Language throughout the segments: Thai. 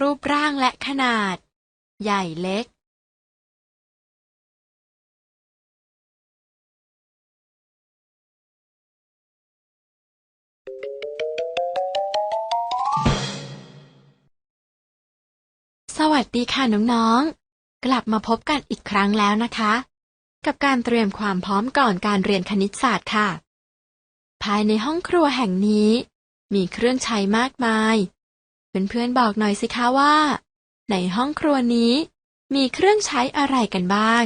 รูปร่างและขนาด ใหญ่เล็กสวัสดีค่ะน้องๆ กลับมาพบกันอีกครั้งแล้วนะคะ กับการเตรียมความพร้อมก่อนการเรียนคณิตศาสตร์ค่ะ ภายในห้องครัวแห่งนี้ มีเครื่องใช้มากมาย เพื่อนๆบอกหน่อยสิคะว่า ในห้องครัวนี้ มีเครื่องใช้อะไรกันบ้าง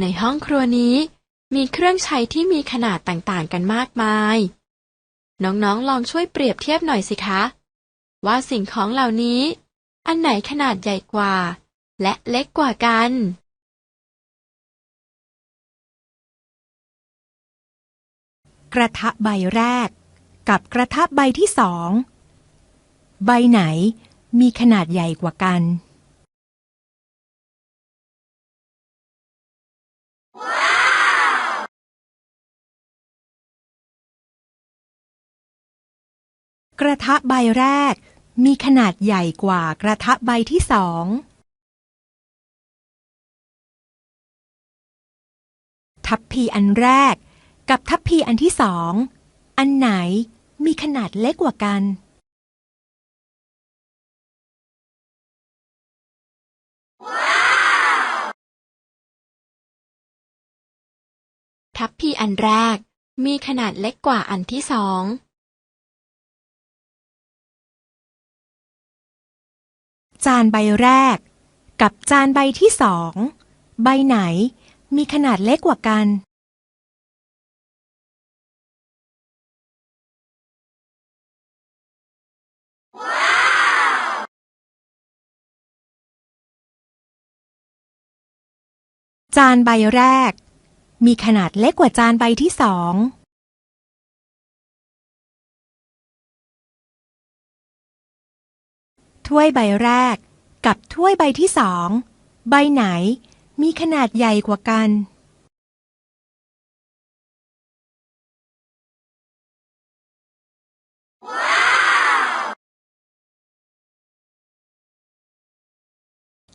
ในห้องครัวนี้ มีเครื่องใช้ที่มีขนาดต่างๆ กันมากมาย น้องๆ ลองช่วยเปรียบเทียบหน่อยสิคะ ว่าสิ่งของเหล่านี้ อันไหนขนาดใหญ่กว่า และเล็กกว่ากัน กระทะใบแรก กับกระทะใบที่สอง ใบไหนมีขนาดใหญ่กว่ากัน กระทะใบแรกมีขนาดใหญ่กว่ากระทะใบที่สอง ทัพพีอันแรก กับทัพพีอันที่สอง อันไหนมีขนาดเล็กกว่ากัน ทัพพีอันแรกมีขนาดเล็กกว่าอันที่สอง จานใบแรก กับจานใบที่สอง ใบไหนมีขนาดเล็กกว่ากัน จานใบแรก มีขนาดเล็กกว่าจานใบที่สอง ถ้วยใบแรก กับถ้วยใบที่สอง ใบไหน มีขนาดใหญ่กว่ากัน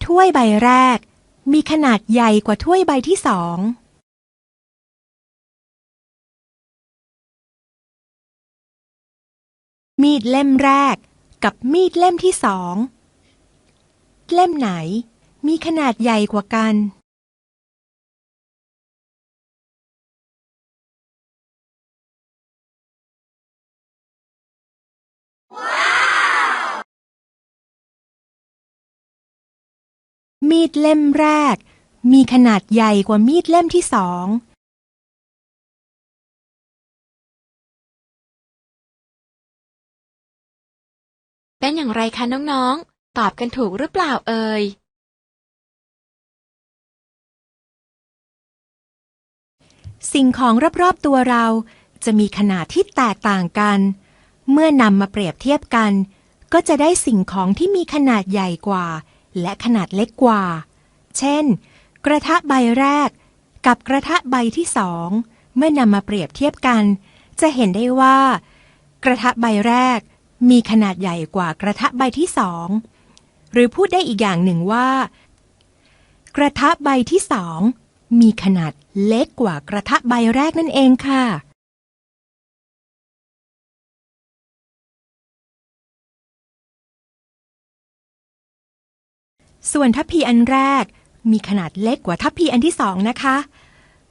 ถ้วยใบแรก มีขนาดใหญ่กว่าถ้วยใบที่สองมีดเล่มแรกกับมีดเล่มที่สอง เล่มไหนมีขนาดใหญ่กว่ากัน มีดเล่มแรก มีขนาดใหญ่กว่ามีดเล่มที่สอง เป็นอย่างไรคะน้องๆ ตอบกันถูกหรือเปล่าเอ่ย สิ่งของรอบๆตัวเราจะมีขนาดที่แตกต่างกัน เมื่อนำมาเปรียบเทียบกัน ก็จะได้สิ่งของที่มีขนาดใหญ่กว่า และขนาดเล็กกว่า เช่น กระทะใบแรก กับกระทะใบที่สอง เมื่อนำมาเปรียบเทียบกัน จะเห็นได้ว่า กระทะใบแรกมีขนาดใหญ่กว่ากระทะใบที่สอง หรือพูดได้อีกอย่างหนึ่งว่า กระทะใบที่สองมีขนาดเล็กกว่ากระทะใบแรกนั่นเองค่ะ ส่วนทัพพีอันแรกมีขนาดเล็กกว่าทัพพีอันที่สองนะคะ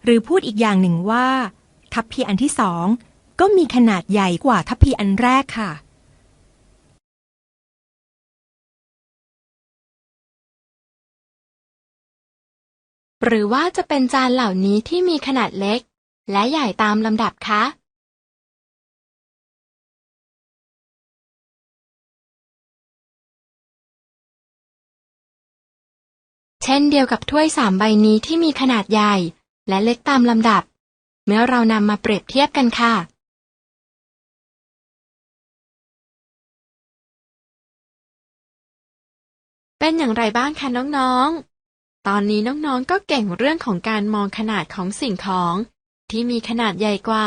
หรือพูดอีกอย่างหนึ่งว่า ทัพพีอันที่สองก็มีขนาดใหญ่กว่าทัพพีอันแรกค่ะ หรือว่าจะเป็นจานเหล่านี้ที่มีขนาดเล็ก และใหญ่ตามลำดับคะ เช่นเดียวกับถ้วยสามใบนี้ที่มีขนาดใหญ่ และเล็กตามลำดับ เมื่อเรานำมาเปรียบเทียบกันค่ะ เป็นอย่างไรบ้างคะน้องๆ ตอนนี้น้องๆก็เก่งเรื่องของการมองขนาดของสิ่งของ ที่มีขนาดใหญ่กว่า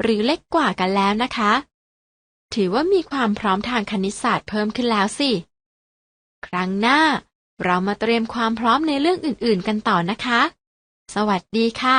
หรือเล็กกว่ากันแล้วนะคะ ถือว่ามีความพร้อมทางคณิตศาสตร์เพิ่มขึ้นแล้วสิ ครั้งหน้า เรามาเตรียมความพร้อมในเรื่องอื่นๆ กันต่อนะคะ สวัสดีค่ะ